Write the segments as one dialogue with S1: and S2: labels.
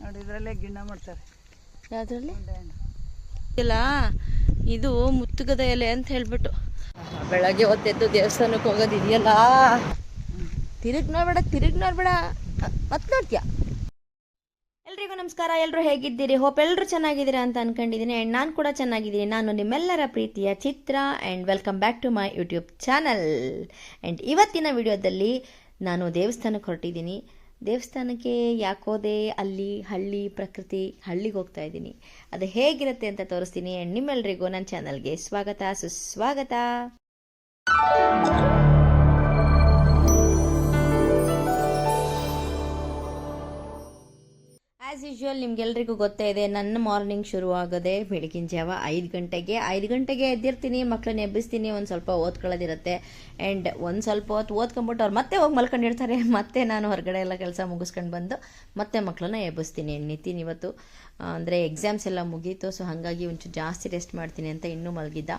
S1: ನೋಡಿ ಇದರಲ್ಲೇ ಗಿಣ್ಣ ಮಾಡ್ತಾರೆ.
S2: ಯಾವುದ್ರಲ್ಲಿ?
S1: ನಿಂಬೆಹಣ್ಣು
S2: ಇಲ್ಲ ಇದು ಮುತ್ತುಗದ ಎಲೆ ಅಂತ ಹೇಳ್ಬಿಟ್ಟು. ಬೆಳಗ್ಗೆ ಹೊತ್ತೆದ್ದು ದೇವಸ್ಥಾನಕ್ಕೆ ಹೋಗೋದಿದೆಯಲ್ಲ ತಿರುಗ್ ನೋಡ್ಬೇಡ ತಿರುಗ್ ನೋಡ್ಬೇಡ. ಮತ್ತೆ ನೋಡ್ತೀಯ? ಎಲ್ರಿಗೂ ನಮಸ್ಕಾರ ಎಲ್ಲರೂ ಹೇಗಿದ್ದೀರಿ? ಹೋಪ್ ಎಲ್ಲರೂ ಚೆನ್ನಾಗಿದ್ದೀರಾ ಅಂತ ಅನ್ಕೊಂಡಿದ್ದೀನಿ ಆ್ಯಂಡ್ ನಾನು ಕೂಡ ಚೆನ್ನಾಗಿದ್ದೀನಿ. ನಾನು ನಿಮ್ಮೆಲ್ಲರ ಪ್ರೀತಿಯ Chitra and welcome back to my YouTube channel and ಇವತ್ತಿನ ವಿಡಿಯೋದಲ್ಲಿ ನಾನು ದೇವಸ್ಥಾನಕ್ಕೆ ಹೊರಟಿದ್ದೀನಿ. ದೇವಸ್ಥಾನಕ್ಕೆ ಯಾಕೋದೆ, ಅಲ್ಲಿ, ಹಳ್ಳಿ, ಪ್ರಕೃತಿ, ಹಳ್ಳಿಗೆ ಹೋಗ್ತಾ ಇದ್ದೀನಿ. ಅದು ಹೇಗಿರುತ್ತೆ ಅಂತ ತೋರಿಸ್ತೀನಿ. ನಿಮ್ಮೆಲ್ಲರಿಗೂ ನನ್ನ ಚಾನಲ್ಗೆ ಸ್ವಾಗತ, ಸುಸ್ವಾಗತ. ಯೂಶ್ವಲ್ ನಿಮ್ಗೆಲ್ರಿಗೂ ಗೊತ್ತೇ ಇದೆ, ನನ್ನ ಮಾರ್ನಿಂಗ್ ಶುರು ಆಗೋದೆ ಬೆಳಗಿನ ಜಾವ ಐದು ಗಂಟೆಗೆ ಐದು ಗಂಟೆಗೆ ಎದ್ದಿರ್ತೀನಿ ಮಕ್ಕಳನ್ನ ಎಬ್ಬಿಸ್ತೀನಿ, ಒಂದು ಸ್ವಲ್ಪ ಓದ್ಕೊಳ್ಳೋದಿರುತ್ತೆ. ಆ್ಯಂಡ್ ಒಂದು ಸ್ವಲ್ಪ ಹೊತ್ತು ಓದ್ಕೊಂಬಿಟ್ಟು ಅವ್ರು ಮತ್ತೆ ಹೋಗಿ ಮಲ್ಕೊಂಡಿರ್ತಾರೆ ಮತ್ತೆ ನಾನು ಹೊರಗಡೆ ಎಲ್ಲ ಕೆಲಸ ಮುಗಿಸ್ಕೊಂಡು ಬಂದು ಮತ್ತೆ ಮಕ್ಕಳನ್ನ ಎಬ್ಬಿಸ್ತೀನಿ. ನಿತಿನ್ ಇವತ್ತು ಅಂದರೆ ಎಕ್ಸಾಮ್ಸ್ ಎಲ್ಲ ಮುಗೀತು ಸೊ ಹಾಗಾಗಿ ಒಂಚೂರು ಜಾಸ್ತಿ ರೆಸ್ಟ್ ಮಾಡ್ತೀನಿ ಅಂತ ಇನ್ನೂ ಮಲಗಿದ್ದ.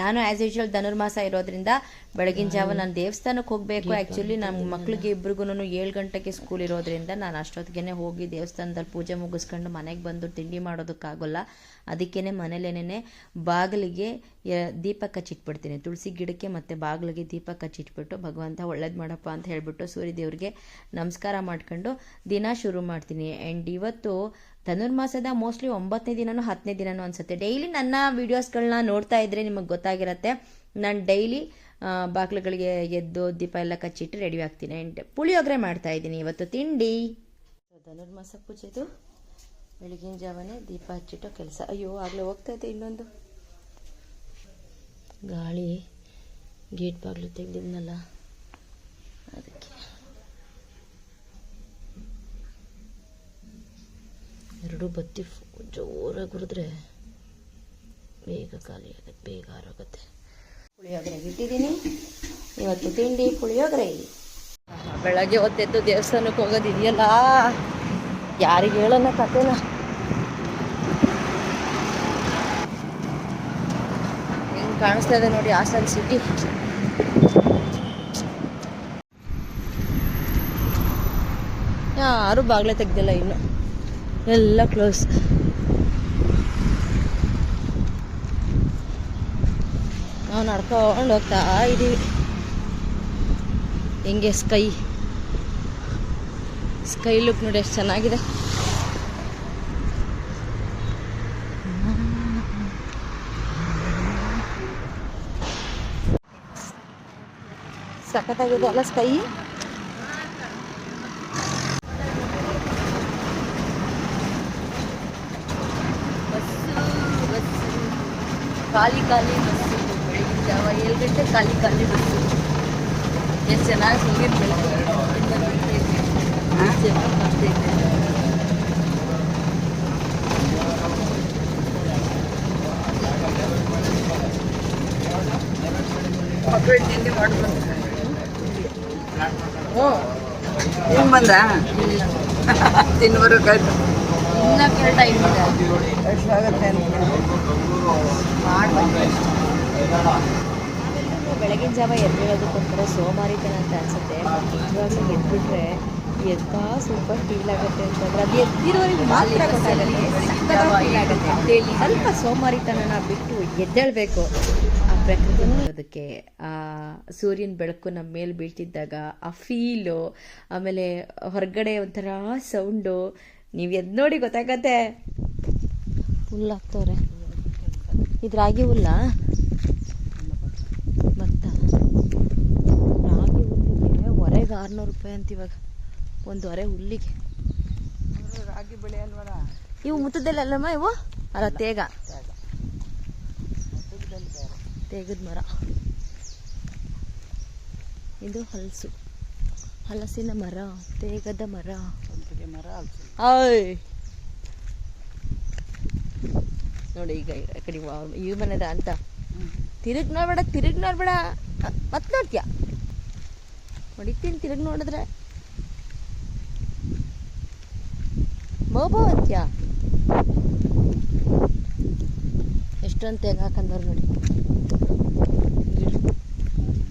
S2: ನಾನು ಆ್ಯಸ್ ಯೂಶ್ವಲ್ ಧನುರ್ಮಾಸ ಇರೋದ್ರಿಂದ ಬೆಳಗಿನ ಜಾವ ನಾನು ದೇವಸ್ಥಾನಕ್ಕೆ ಹೋಗಬೇಕು. ಆ್ಯಕ್ಚುಲಿ ನಮ್ಮ ಮಕ್ಳಿಗೆ ಇಬ್ರಿಗೂ ಏಳು ಗಂಟೆಗೆ ಸ್ಕೂಲ್ ಇರೋದ್ರಿಂದ ನಾನು ಅಷ್ಟೊತ್ತಿಗೆ ಹೋಗಿ ದೇವಸ್ಥಾನದಲ್ಲಿ ಪೂಜೆ ಮುಗಿಸ್ಕೊಂಡು ಮನೆಗೆ ಬಂದು ತಿಂಡಿ ಮಾಡೋದಕ್ಕಾಗೋಲ್ಲ. ಅದಕ್ಕೇ ಮನೇಲೇನೇ ಬಾಗಿಲಿಗೆ ದೀಪ ಕಚ್ಚಿಟ್ಬಿಡ್ತೀನಿ. ತುಳಸಿ ಗಿಡಕ್ಕೆ ಮತ್ತು ಬಾಗಿಲಿಗೆ ದೀಪ ಕಚ್ಚಿಟ್ಬಿಟ್ಟು ಭಗವಂತ ಒಳ್ಳೇದು ಮಾಡಪ್ಪ ಅಂತ ಹೇಳ್ಬಿಟ್ಟು ಸೂರ್ಯದೇವ್ರಿಗೆ ನಮಸ್ಕಾರ ಮಾಡ್ಕೊಂಡು ದಿನ ಶುರು ಮಾಡ್ತೀನಿ. ಆ್ಯಂಡ್ ಇವತ್ತು ಧನುರ್ಮಾಸದ ಮೋಸ್ಟ್ಲಿ ಒಂಬತ್ತನೇ ದಿನನೂ ಹತ್ತನೇ ದಿನನೂ ಅನ್ಸುತ್ತೆ. ಡೈಲಿ ನನ್ನ ವಿಡಿಯೋಸ್ಗಳನ್ನ ನೋಡ್ತಾ ಇದ್ರೆ ನಿಮಗೆ ಗೊತ್ತಾಗಿರುತ್ತೆ. ನಾನು ಡೈಲಿ ಬಾಗಿಲುಗಳಿಗೆ ಎದ್ದು ದೀಪ ಎಲ್ಲ ಕಚ್ಚಿಟ್ಟು ರೆಡಿ ಆಗ್ತೀನಿ. ಆ್ಯಂಡ್ ಪುಳಿಯೋಗರೆ ಮಾಡ್ತಾ ಇದ್ದೀನಿ ಇವತ್ತು. ತಿಂಡಿ? ಧನುರ್ಮಾಸ ಪೂಜೆದು ಬೆಳಗಿನ ಜಾವನೇ ದೀಪ ಹಚ್ಚಿಟ್ಟೋ ಕೆಲಸ. ಅಯ್ಯೋ, ಆಗಲೇ ಹೋಗ್ತಾ ಇದೆ ಇನ್ನೊಂದು. ಗಾಳಿ ಗೇಟ್ ಬಾಗಿಲು ತೆಗೆದಿದ್ನಲ್ಲ. ಅದಕ್ಕೆ. ಎರಡು ಬತ್ತಿ ಜೋರಾಗಿ ಹುರಿದ್ರೆ ಬೇಗ ಖಾಲಿ ಆಗುತ್ತೆ, ಬೇಗ ಆರೋಗುತ್ತೆ. ಪುಳಿಯೋಗರೆ ಇಟ್ಟಿದ್ದೀನಿ. ಇವತ್ತು ತಿಂಡಿ ಪುಳಿಯೋಗರೆ. ಬೆಳಗ್ಗೆ ಹೊತ್ತೆದ್ದು ದೇವಸ್ಥಾನಕ್ಕೆ ಹೋಗೋದು ಇದೆಯಲ್ಲ ಯಾರಿಗೆ ಹೇಳೋಣ ಕತೆನ ಹೆಂಗ್ ಕಾಣಿಸ್ತಾ ಇದೆ ನೋಡಿ ಹಾಸನ್ ಸಿಟಿ ಯಾರು ಬಾಗ್ಲೆ ತೆಗ್ದಿಲ್ಲ ಇನ್ನು. ಎಲ್ಲ ಕ್ಲೋಸ್ ನಾವು ನಡ್ಕೊಂಡು ಹೋಗ್ತಾ ಇದ್ದೀವಿ ಹೆಂಗೆ ಸ್ಕೈ ಸ್ಕೈ ಲುಕ್ ನೋಡಿ ಎಷ್ಟು ಚೆನ್ನಾಗಿದೆ. ಸಖತ್ತಾಗಿದೆ ಅಲ್ಲ ಸ್ಕೈ ಖಾಲಿ ಖಾಲಿ ಬಸ್ಸು. ಬೆಳಗಿನ ಜಾವ ಏಳು ಗಂಟೆ ಖಾಲಿ ಖಾಲಿ ಬಸ್ಸು. ಎಷ್ಟು ಚೆನ್ನಾಗಿ ಸುಮ್ಮನೆ ಬೆಳಗ್ಗೆ
S1: ಮಕ್ಕಳು ತಿಂಡಿ ಮಾಡ್ಬೋದು ಹಿಂಗೆ ಬಂದ. ತಿನ್ಬರೋಕಾಯ್ತು
S2: ಇನ್ನ ಕೇಳ ಟೈಮ್ ಇದೆ.
S1: ಎಷ್ಟಾಗತ್ತೆ ಅಂತ.
S2: ಬೆಳಗಿನ ಜಾವ ಎದ್ದೇಳೋದಕ್ಕೋಸ್ಕರ ಸೋಮಾರಿತನ ಅಂತ ಅನ್ಸುತ್ತೆ. ನಿಜವಾಗ್ಲೂ ಎದ್ಬಿಟ್ರೆ ಎಂತ ಸೂಪರ್ ಫೀಲ್ ಆಗುತ್ತೆ ಅಂತಂದ್ರೆ ಅದು ಎದ್ದಿರೋರಿಗೆ ಮಾತ್ರ ಗೊತ್ತಾಗುತ್ತೆ. ಸ್ವಲ್ಪ ಸೋಮಾರಿತನನ ಬಿಟ್ಟು ಎದ್ದೇಳಬೇಕು. ಆ ಪ್ರಕೃತಿ ನೋಡೋದಕ್ಕೆ ಆ ಸೂರ್ಯನ ಬೆಳಕು ನಮ್ಮ ಮೇಲೆ ಬೀಳ್ತಿದ್ದಾಗ ಆ ಫೀಲು ಆಮೇಲೆ ಹೊರಗಡೆ ಒಂಥರ ಸೌಂಡು ನೀವು ಎದ್ದು ನೋಡಿ ಗೊತ್ತಾಗತ್ತೆ. ಫುಲ್ ಹಾಕ್ತವ್ರೆ ಇದು ರಾಗಿ ಹುಲ್ಲ ಭತ್ತ ರಾಗಿ ಹುಲ್ಲಿಗೆ ಹೊರೆಗೆ ಆರುನೂರು ರೂಪಾಯಿ ಅಂತ ಇವಾಗ ಒಂದು ಹೊರೆ ಹುಲ್ಲಿಗೆ.
S1: ರಾಗಿ ಬೆಳೆ ಅಲ್ವಾ
S2: ಇವು ಮುತ್ತದಲ್ಲಲ್ಲಮ್ಮ ಇವು? ಅಲ್ಲ ತೇಗ. ತೇಗದ ಮರ. ಇದು ಹಲಸು. ಹಲಸಿನ ಮರ ತೇಗದ ಮರ.
S1: ಮರ ಹಲ್ಸು
S2: ಆಯ್ ನೋಡಿ ಈಗ ಕಡೆ ಈ ಮನೆದ ಅಂತ. ತಿರುಗಿ ನೋಡ್ಬೇಡ ತಿರುಗಿ ನೋಡ್ಬೇಡ ಮತ್ತೆ ನೋಡ್ತೀಯ ಹೊಡಿತೀನಿ ತಿರುಗಿ ನೋಡಿದ್ರೆ. ಬೋಬೋ ಅಂತ್ಯ? ಎಷ್ಟೊಂದು ತೆಗೆ ಹಾಕಂದವ್ರು ನೋಡಿ.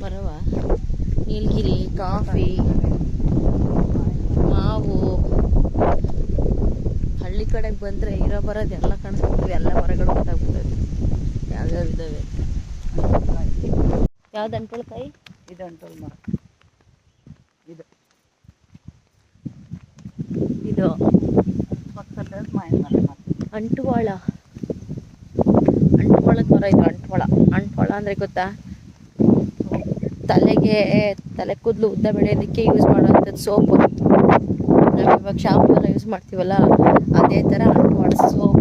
S2: ಬರವ ನೀಲಗಿರಿ, ಕಾಫಿ ಕಡೆಗೆ ಬಂದರೆ ಇರೋ ಬರೋದು ಎಲ್ಲ ಕಾಣಿಸ್ಬಿಡ್ತವೆ ಎಲ್ಲ ಮರಗಳು ಗೊತ್ತಾಗ್ಬಿಡ್ತವೆ ಯಾವ್ಯಾವ ಇದ್ದಾವೆ ಯಾವ್ದು ಕೈ
S1: ಇದು ಅಂಟೋಲ್ ಮರ ಇದು.
S2: ಇದು
S1: ಪಕ್ಕದ ಮಾವಿನ ಮರ.
S2: ಅಂಟುವಾಳ. ಅಂಟುವಾಳದ ಮರ ಇದು ಅಂಟುವಾಳ. ಅಂಟುವಾಳ ಅಂದರೆ ಗೊತ್ತಾ? ತಲೆಗೆ ತಲೆ ಕೂದಲು ಉದ್ದ ಬೆಳೆಯೋದಕ್ಕೆ ಯೂಸ್ ಮಾಡೋವಂಥದ್ದು ಸೋಪು. ನಾವು ಇವಾಗ ಶಾಂಪು ಎಲ್ಲ ಯೂಸ್ ಮಾಡ್ತೀವಲ್ಲ? ಅದೇ ಥರ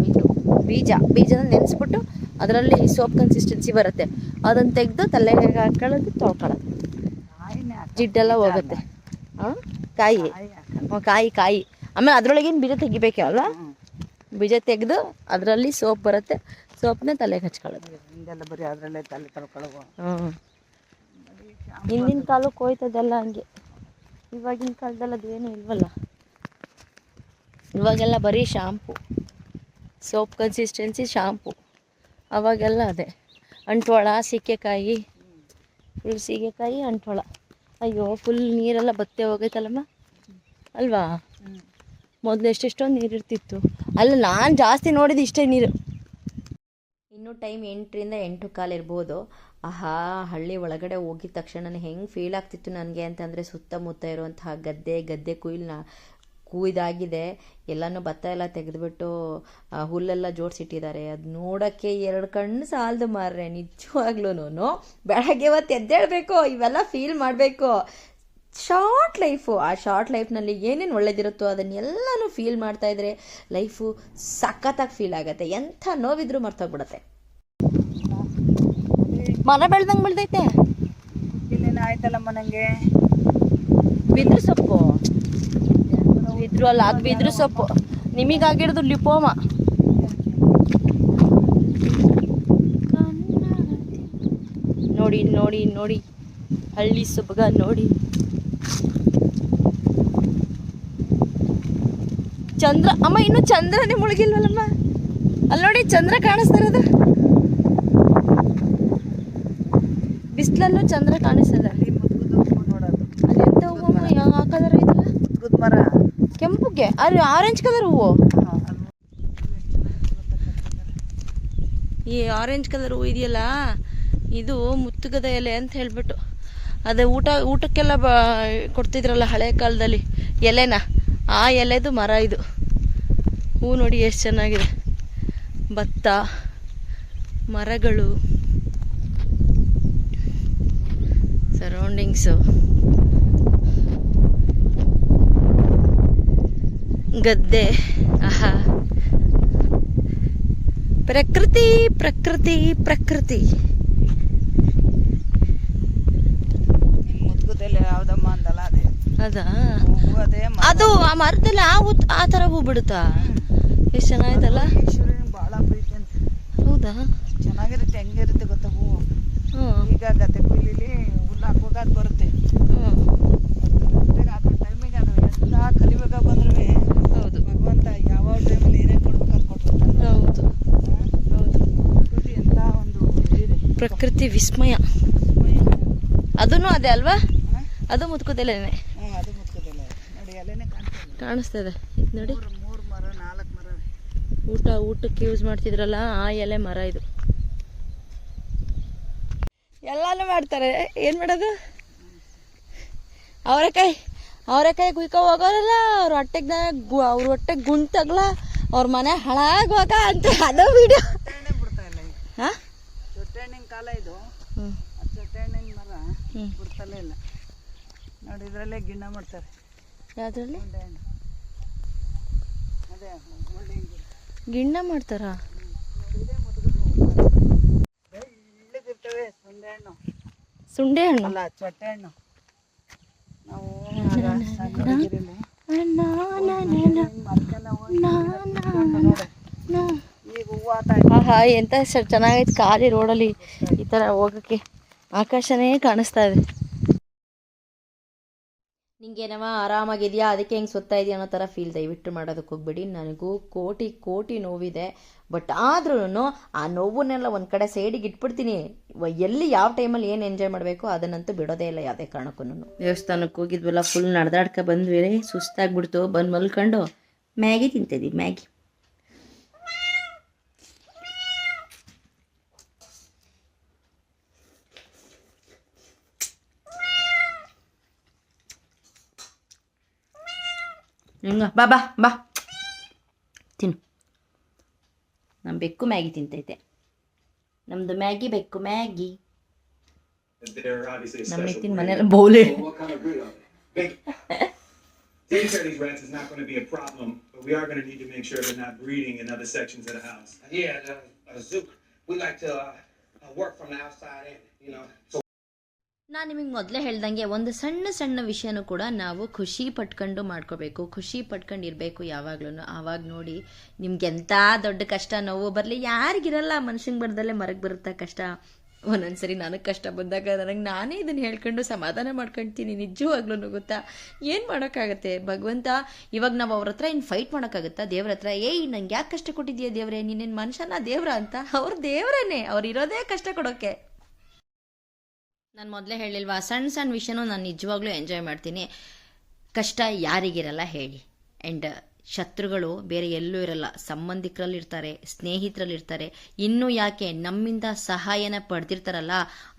S2: ಇದು ಬೀಜ ಬೀಜನ ನೆನೆಸ್ಬಿಟ್ಟು ಅದರಲ್ಲಿ ಸೋಪ್ ಕನ್ಸಿಸ್ಟೆನ್ಸಿ ಬರುತ್ತೆ. ಅದನ್ನು ತೆಗೆದು ತಲೆಗೆ ಹಾಕೊಳ್ಳೋದು ತೊಳ್ಕೊಳ್ಳೋದು. ಜಿಡ್ಡೆಲ್ಲ ಹೋಗುತ್ತೆ. ಹಾಂ ಕಾಯಿ.
S1: ಕಾಯಿ.
S2: ಕಾಯಿ ಆಮೇಲೆ ಅದರೊಳಗೇನು ಬೀಜ ತೆಗಿಬೇಕಲ್ಲ
S1: ಅಲ್ಲ
S2: ಬೀಜ ತೆಗೆದು ಅದರಲ್ಲಿ ಸೋಪ್ ಬರುತ್ತೆ. ಸೋಪ್ನ ತಲೆಗೆ ಹಚ್ಕೊಳ್ಳೋದು.
S1: ಬರೀ ಅದರಲ್ಲೇ ತಲೆ ತೊಳ್ಕೊಳ್ಳೋದು.
S2: ಹ್ಞೂ ಹಿಂದಿನ ಕಾಲಕ್ಕೆ ಹೋಯ್ತದೆಲ್ಲ ಹಂಗೆ. ಇವಾಗಿನ ಕಾಲದಲ್ಲಿ ಅದೇನು ಇಲ್ವಲ್ಲ. ಇವಾಗೆಲ್ಲ ಬರೀ ಶಾಂಪು ಸೋಪ್ ಕನ್ಸಿಸ್ಟೆನ್ಸಿ ಶಾಂಪು ಅವಾಗೆಲ್ಲ ಅದೇ. ಅಂಟ್ವಾಳ, ಸೀಕೆಕಾಯಿ ಫುಲ್ ಸೀಗೆಕಾಯಿ ಅಂಟ್ವಾಳ. ಅಯ್ಯೋ ಫುಲ್ ನೀರೆಲ್ಲ ಬತ್ತೆ ಹೋಗೈತಲ್ಲಮ್ಮ? ಅಲ್ವಾ? ಮೊದಲು ಎಷ್ಟೆಷ್ಟೊಂದು ನೀರು ಇರ್ತಿತ್ತು ಅಲ್ಲ, ನಾನು ಜಾಸ್ತಿ ನೋಡಿದ್ದು ಇಷ್ಟೇ ನೀರು. ಇನ್ನು ಟೈಮ್ ಎಂಟರಿಂದ ಎಂಟು ಕಾಲು ಇರ್ಬೋದು. ಆಹಾ, ಹಳ್ಳಿ ಒಳಗಡೆ ಹೋಗಿದ ತಕ್ಷಣ ಹೆಂಗೆ ಫೀಲ್ ಆಗ್ತಿತ್ತು ನನಗೆ ಅಂತಂದರೆ ಸುತ್ತಮುತ್ತ ಇರುವಂತಹ ಗದ್ದೆ ಗದ್ದೆ ಕುಯ್ಲನ್ನ ಕುಯ್ದಾಗಿದೆ. ಎಲ್ಲನೂ ಭತ್ತ ಎಲ್ಲ ತೆಗೆದುಬಿಟ್ಟು ಆ, ಹುಲ್ಲೆಲ್ಲ ಜೋಡಿಸಿಟ್ಟಿದ್ದಾರೆ. ಅದು ನೋಡೋಕ್ಕೆ ಎರಡು ಕಣ್ಣು ಸಾಲದು ಮಾರ್ರೆ ನಿಜವಾಗ್ಲೂ ಬೆಳಗ್ಗೆ ಇವತ್ತು ಎದ್ದೇಳಬೇಕು ಇವೆಲ್ಲ ಫೀಲ್ ಮಾಡಬೇಕು. ಶಾರ್ಟ್ ಲೈಫು ಆ ಶಾರ್ಟ್ ಲೈಫ್ನಲ್ಲಿ ಏನೇನು ಒಳ್ಳೇದಿರುತ್ತೋ ಅದನ್ನೆಲ್ಲನೂ ಫೀಲ್ ಮಾಡ್ತಾ ಇದ್ರೆ ಲೈಫು ಸಖತ್ತಾಗಿ ಫೀಲ್ ಆಗುತ್ತೆ. ಎಂಥ ನೋವಿದ್ರೂ ಮರ್ತೋಗ್ಬಿಡುತ್ತೆ. ಮರ ಬೆಳ್ದಂಗೆ ಬೆಳ್ದೈತೆ
S1: ಆಯ್ತಲ್ಲಮ್ಮ ನನಗೆ
S2: ಬಿದ್ರು ಸೊಪ್ಪು. ಬಿದ್ರು ಅಲ್ಲ, ಅದು ಬಿದ್ರು ಸೊಪ್ಪು. ನಿಮಗಾಗಿರೋದು ಲಿಪೋಮ. ನೋಡಿ ನೋಡಿ ನೋಡಿ. ಹಳ್ಳಿ ಸೊಬಗ, ನೋಡಿ. ಚಂದ್ರ, ಅಮ್ಮ, ಇನ್ನು ಚಂದ್ರನೇ ಮುಳುಗಿಲ್ವಲ್ಲಮ್ಮ? ಅಲ್ಲಿ ನೋಡಿ, ಚಂದ್ರ ಕಾಣಿಸ್ತಾ ಇರೋದು. ಬಿಸಿಲಲ್ಲೂ ಚಂದ್ರ ಕಾಣಿಸ್ತದೆ
S1: ಅಲ್ಲಿ ಮುದ್ಗುದು ನೋಡೋದು
S2: ಅಲ್ಲಿ ಎಂತ ಹೂವಮ್ಮ ಯಾವ ಕಲರ್ ಐತಲ್ಲ
S1: ಮುದ್ಗುದ್ ಮರ
S2: ಕೆಂಪುಗೆ ಅದು ಆರೆಂಜ್ ಕಲರ್ ಹೂವು. ಈ ಆರೆಂಜ್ ಕಲರ್ ಹೂವು ಇದೆಯಲ್ಲ, ಇದು ಮುತ್ತುಗದ ಎಲೆ ಅಂತ ಹೇಳ್ಬಿಟ್ಟು. ಅದೇ ಊಟ, ಊಟಕ್ಕೆಲ್ಲ ಬ, ಕೊಡ್ತಿದ್ರಲ್ಲ ಹಳೆ ಕಾಲದಲ್ಲಿ, ಎಲೆನ? ಆ ಎಲೆದು ಮರ ಇದು. ಹೂ ನೋಡಿ ಎಷ್ಟು ಚೆನ್ನಾಗಿದೆ. ಭತ್ತ, ಮರಗಳು. ಸರೌಂಡಿಂಗ್ಸು ಗದ್ದೆ. ಆಹಾ. ಪ್ರಕೃತಿ ಪ್ರಕೃತಿ ಪ್ರಕೃತಿ.
S1: ಅದೇ.
S2: ಅದಾ?
S1: ಹೂವು ಅದೇ
S2: ಅದು ಆ ಮರದಲ್ಲಿ ಆ ಹೂ ಆ ಥರ ಹೂ ಬಿಡುತ್ತಾ ಎಷ್ಟು ಚೆನ್ನಾಗಿತ್ತಲ್ಲ
S1: ಭಾಳ ಪ್ರೀತಿ ಅಂತ.
S2: ಹೌದಾ?
S1: ಚೆನ್ನಾಗಿರುತ್ತೆ ಹೆಂಗಿರುತ್ತೆ ಗೊತ್ತಾ ಹೂ
S2: ಹ್ಞೂ
S1: ಈಗ ಗದ್ದೆ ಕೊಯ್ಲಿಲಿ ಹುಲ್ಲು ಹಾಕುವಾಗ ಅದು ಬರುತ್ತೆ
S2: ಹ್ಞೂ
S1: ಕರೆಕ್ಟಾಗಿ ಅದು ಟೈಮಿಗೆ ಅದು ಎಂತ ಕಲಿವಾಗ ಬಂದ್ರೆ
S2: ಹೌದು
S1: ಭಗವಂತ ಯಾವ ಟೈಮಲ್ಲಿ ಏನೇನು ಕೊಡ್ಬೇಕು ಅದು ಕೊಟ್ಬಿಡ್ತಾನೆ
S2: ಹೌದು ಹೌದು
S1: ಪ್ರಕೃತಿ ಎಂತ ಒಂದು ಇದಿದೆ
S2: ಪ್ರಕೃತಿ ವಿಸ್ಮಯ. ಅದೂ ಅದೇ ಅಲ್ವಾ? ಅದು ಮುತ್ಕೋದೆಲೇನೆ ಕಾಣಿಸ್ತಾ ಇದು ನೋಡಿ ಊಟ ಊಟಕ್ಕೆ ಯೂಸ್ ಮಾಡ್ತಿದ್ರಲ್ಲ ಆ ಎಲೆ ಮರ ಇದು. ಎಲ್ಲಾನು ಮಾಡ್ತಾರೆ. ಏನ್ ಮಾಡೋದು? ಅವರೆಕಾಯಿ ಅವರೆಕಾಯಿ ಕುಯ್ಕೊ ಹೋಗೋರಲ್ಲ ಅವ್ರ ಹೊಟ್ಟೆಗೆ ಅವ್ರ ಹೊಟ್ಟೆಗೆ ಗುಂಡ್ ತಗ್ಲ ಅವ್ರ ಮನೆ ಹಾಳಾಗುವಾಗ ಅಂತ. ಅದೋ ವಿಡಿಯೋ
S1: ಚೊಟ್ಟೆಹಣ್ಣೆ ಬಿಡ್ತಾ ಇಲ್ಲ ಈಗ
S2: ಹಾಂ
S1: ಚೊಟ್ಟೆಹಣ್ಣಿನ ಕಾಲ ಇದು ಹಣ್ಣಿನ ಮರ ಬಿಡ್ತಲೇ ಇಲ್ಲ ನೋಡಿ ಇದರಲ್ಲೇ ಗಿಣ್ಣ ಮಾಡ್ತಾರೆ
S2: ಯಾವುದ್ರಲ್ಲಿ
S1: ಅದೇ
S2: ಗಿಣ್ಣ ಮಾಡ್ತಾರಾ
S1: ಬೆಳ್ಳಗಿರ್ತವೆ ಸೊಂಡೆ ಹಣ್ಣು
S2: ಸುಂಡೆ ಹಣ್ಣು
S1: ಅಲ್ಲ ಚೊಟ್ಟೆ ಹಣ್ಣು ನಾವು ಮರಕ್ಕೆಲ್ಲ ಹೋಗಿ
S2: ಆಹಾ ಎಂತ ಸರ್ ಚೆನ್ನಾಗೈತೆ ಖಾಲಿ ರೋಡಲ್ಲಿ ಈ ತರ ಹೋಗಕ್ಕೆ. ಆಕಾಶನೇ ಕಾಣಿಸ್ತಾ ಇದೆ. ನಿಂಗೇನವ ಆರಾಮಾಗಿದೆಯಾ? ಅದಕ್ಕೆ ಹೆಂಗೆ ಸುತ್ತಾ ಇದೆಯಾ ಅನ್ನೋ ಥರ ಫೀಲ್ ದಯವಿಟ್ಟು ಮಾಡೋದಕ್ಕೆ ಹೋಗ್ಬೇಡಿ. ನನಗೂ ಕೋಟಿ ಕೋಟಿ ನೋವಿದೆ. ಬಟ್ ಆದ್ರೂ ಆ ನೋವನ್ನೆಲ್ಲ ಒಂದು ಕಡೆ ಸೈಡಿಗೆ ಇಟ್ಬಿಡ್ತೀನಿ. ಎಲ್ಲಿ ಯಾವ ಟೈಮಲ್ಲಿ ಏನು ಎಂಜಾಯ್ ಮಾಡಬೇಕು ಅದನ್ನಂತೂ ಬಿಡೋದೇ ಇಲ್ಲ ಯಾವುದೇ ಕಾರಣಕ್ಕೂ ದೇವಸ್ಥಾನಕ್ಕೆ ಹೋಗಿದ್ವಲ್ಲ ಫುಲ್ ನಡೆದಾಡ್ಕ ಬಂದ್ವಿ ಸುಸ್ತಾಗ್ಬಿಡ್ತು. ಬಂದು ಮಲ್ಕೊಂಡು. ಮ್ಯಾಗಿ ತಿಂತಿದ್ವಿ ಮ್ಯಾಗಿ. ಹಂಗ ಬಾ ಬಾ ಬಾ ತಿನ್ನು ನಮ್ಮ ಬೆಕ್ಕು ಮ್ಯಾಗಿ ತಿಂತೈತೆ ನಮ್ಮದು ಮ್ಯಾಗಿ ಬೆಕ್ಕು ಮ್ಯಾಗಿ
S3: They're obviously a
S2: ನಮ್ಮ
S3: special
S2: ನಿತಿನ್
S3: breed.
S2: ಮನೇಲಿ ಬೌಲೆ
S3: Well, what kind of breed are they? Big. Taking care of these rats is not going to be a problem, but we are going to need to make sure they're not breeding in other sections of the house.
S4: Yeah, the uh, Zook. We like to uh, uh, work from the outside in, you know. So
S2: ನಾನು ನಿಮಗೆ ಮೊದಲೇ ಹೇಳ್ದಂಗೆ ಒಂದು ಸಣ್ಣ ಸಣ್ಣ ವಿಷಯನೂ ಕೂಡ ನಾವು ಖುಷಿ ಪಟ್ಕೊಂಡು ಮಾಡ್ಕೋಬೇಕು. ಖುಷಿ ಪಟ್ಕೊಂಡು ಇರಬೇಕು ಯಾವಾಗ್ಲೂ ಆವಾಗ ನೋಡಿ ನಿಮ್ಗೆ ಎಂಥ ದೊಡ್ಡ ಕಷ್ಟ, ನೋವು ಬರಲಿ, ಯಾರಿಗಿರಲ್ಲ ಮನುಷ್ಯಂಗೆ ಬರ್ದಲ್ಲೇ ಮರಕ್ಕೆ ಬರುತ್ತೆ ಕಷ್ಟ. ಒಂದೊಂದ್ಸರಿ ನನಗೆ ಕಷ್ಟ ಬಂದಾಗ ನನಗೆ ನಾನೇ ಇದನ್ನು ಹೇಳ್ಕೊಂಡು ಸಮಾಧಾನ ಮಾಡ್ಕೊಳ್ತೀನಿ ನಿಜವಾಗ್ಲೂ ಗೊತ್ತಾ? ಏನು ಮಾಡೋಕ್ಕಾಗತ್ತೆ? ಭಗವಂತ, ಇವಾಗ ನಾವು ಅವ್ರ ಹತ್ರ ಇನ್ನು ಫೈಟ್ ಮಾಡೋಕ್ಕಾಗುತ್ತಾ? ದೇವ್ರ ಹತ್ರ, ಏಯ್, ನಂಗೆ ಯಾಕೆ ಕಷ್ಟ ಕೊಟ್ಟಿದ್ಯಾ ದೇವ್ರೆ? ನೀನೇನು ಮನುಷ್ಯನ ದೇವ್ರ? ಅಂತ. ಅವ್ರು ದೇವ್ರೇನೆ. ಅವ್ರು ಇರೋದೇ ಕಷ್ಟ ಕೊಡೋಕ್ಕೆ ನಾನು ಮೊದಲೇ ಹೇಳಿಲ್ವಾ ಸಣ್ಣ ಸಣ್ಣ ವಿಷಯನೂ ನಾನು ನಿಜವಾಗ್ಲೂ ಎಂಜಾಯ್ ಮಾಡ್ತೀನಿ. ಕಷ್ಟ ಯಾರಿಗಿರಲ್ಲ ಹೇಳಿ. ಆ್ಯಂಡ್ ಶತ್ರುಗಳು ಬೇರೆ ಎಲ್ಲೂ ಇರಲ್ಲ. ಸಂಬಂಧಿಕರಲ್ಲಿರ್ತಾರೆ ಸ್ನೇಹಿತರಲ್ಲಿರ್ತಾರೆ. ಇನ್ನೂ ಯಾಕೆ ನಮ್ಮಿಂದ ಸಹಾಯನ ಪಡೆದಿರ್ತಾರಲ್ಲ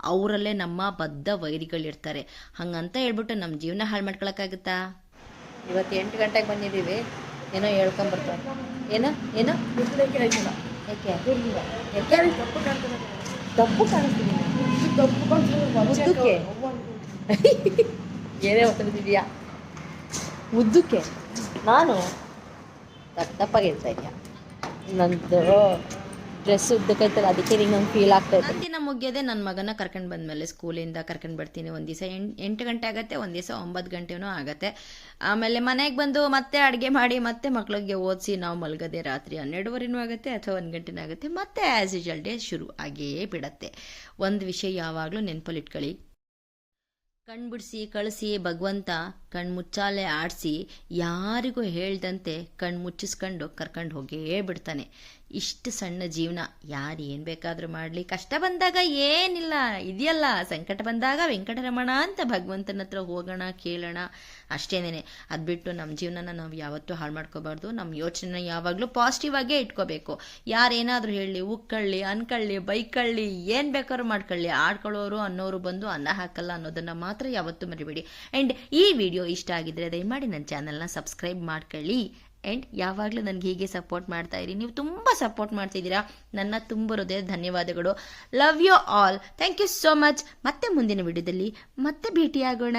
S2: ಅವರಲ್ಲೇ ನಮ್ಮ ಬದ್ಧ ವೈರಿಗಳಿರ್ತಾರೆ. ಹಂಗಂತ ಹೇಳ್ಬಿಟ್ಟು ನಮ್ಮ ಜೀವನ ಹಾಳು ಮಾಡ್ಕೊಳಕ್ಕಾಗುತ್ತಾ? ಇವತ್ತು ಎಂಟು ಗಂಟೆಗೆ ಬಂದಿದ್ದೀವಿ. ಏನೋ ಹೇಳ್ಕೊಂಬರ್ತಾರೆ ಏನೋ? ಏನೋ? ಯಾಕೆ? ತಪ್ಪು ಕಾಣಿಸ್ತೀನಿ ಮುದ್ದಕ್ಕೆ ಏನೇ ಒತ್ತರಿದೀಯಾ ಮುದ್ದಕ್ಕೆ ನಾನು ತಪ್ಪಗಿರ್ತಾ ಇದೆಯಾ ನಂದು ಡ್ರೆಸ್ ಉದ್ದಕ್ಕೈತಲ್ಲ ಅದಕ್ಕೆ ನಿಂಗೆ ನಂಗೆ ಫೀಲ್ ಆಗ್ತಾ ಇತ್ತು. ದಿನ ಮುಗಿಯೋದೆ ನನ್ನ ಮಗನ ಕರ್ಕೊಂಡು ಬಂದಮೇಲೆ ಸ್ಕೂಲಿಂದ ಕರ್ಕೊಂಡು ಬರ್ತೀನಿ. ಒಂದು ದಿವಸ ಎಂಟು ಗಂಟೆ ಆಗುತ್ತೆ, ಒಂದು ದಿವಸ ಒಂಬತ್ತು ಗಂಟೆನೂ ಆಗುತ್ತೆ. ಆಮೇಲೆ ಮನೆಗೆ ಬಂದು ಮತ್ತೆ ಅಡುಗೆ ಮಾಡಿ, ಮತ್ತೆ ಮಕ್ಳಿಗೆ ಓದಿಸಿ ನಾವು ಮಲಗದೆ ರಾತ್ರಿ ಹನ್ನೆರಡುವರೆನೂ ಆಗುತ್ತೆ ಅಥವಾ ಒಂದು ಗಂಟೆನೂ ಆಗುತ್ತೆ. ಮತ್ತೆ ಆ್ಯಸ್ ಯೂಶಲ್ ಡೇ ಶುರು ಆಗೇ ಬಿಡತ್ತೆ. ಒಂದು ವಿಷಯ ಯಾವಾಗಲೂ ನೆನಪಲ್ಲಿಟ್ಕೊಳ್ಳಿ ಕಣ್ಣು ಬಿಡಿಸಿ, ಕಳಿಸಿ, ಭಗವಂತ ಕಣ್ಣು ಮುಚ್ಚಾಲೆ ಆಡಿಸಿ, ಯಾರಿಗೂ ಹೇಳ್ದಂತೆ ಕಣ್ಣು ಮುಚ್ಚಿಸ್ಕೊಂಡು ಕರ್ಕೊಂಡು ಹೋಗೇ ಬಿಡ್ತಾನೆ. ಇಷ್ಟು ಸಣ್ಣ ಜೀವನ. ಯಾರು ಏನು ಬೇಕಾದರೂ ಮಾಡಲಿ. ಕಷ್ಟ ಬಂದಾಗ ಏನಿಲ್ಲ. ಇದೆಯಲ್ಲ. ಸಂಕಟ ಬಂದಾಗ ವೆಂಕಟರಮಣ ಅಂತ ಭಗವಂತನ ಹತ್ರ ಹೋಗೋಣ, ಕೇಳೋಣ. ಅಷ್ಟೇನೆ ಅದು ಬಿಟ್ಟು ನಮ್ಮ ಜೀವನನ ನಾವು ಯಾವತ್ತೂ ಹಾಳು ಮಾಡ್ಕೋಬಾರ್ದು. ನಮ್ಮ ಯೋಚನೆ ಯಾವಾಗಲೂ ಪಾಸಿಟಿವ್ ಆಗೇ ಇಟ್ಕೋಬೇಕು. ಯಾರೇನಾದರೂ ಹೇಳಲಿ, ಉಕ್ಕಳ್ಳಿ, ಅನ್ಕಳ್ಳಿ, ಬೈಕಳ್ಳಿ, ಏನು ಬೇಕಾದ್ರೂ ಮಾಡ್ಕೊಳ್ಳಿ. ಆಡ್ಕೊಳ್ಳೋರು, ಅನ್ನೋರು ಬಂದು ಅನ್ನ ಹಾಕಲ್ಲ ಅನ್ನೋದನ್ನು ಮಾತ್ರ ಯಾವತ್ತೂ ಮರಿಬೇಡಿ. ಆ್ಯಂಡ್ ಈ ವಿಡಿಯೋ ಇಷ್ಟ ಆಗಿದ್ರೆ ದಯಮಾಡಿ ನನ್ನ ಚಾನಲ್ನ ಸಬ್ಸ್ಕ್ರೈಬ್ ಮಾಡ್ಕೊಳ್ಳಿ. ಆ್ಯಂಡ್ ಯಾವಾಗಲೂ ನನಗೆ ಹೀಗೆ ಸಪೋರ್ಟ್ ಮಾಡ್ತಾ ಇರಿ. ನೀವು ತುಂಬ ಸಪೋರ್ಟ್ ಮಾಡ್ತಿದ್ದೀರಾ. ನನ್ನ ತುಂಬ ಹೃದಯ ಧನ್ಯವಾದಗಳು. Love you all thank you so much ಮತ್ತೆ ಮುಂದಿನ ವಿಡಿಯೋದಲ್ಲಿ ಮತ್ತೆ ಭೇಟಿಯಾಗೋಣ.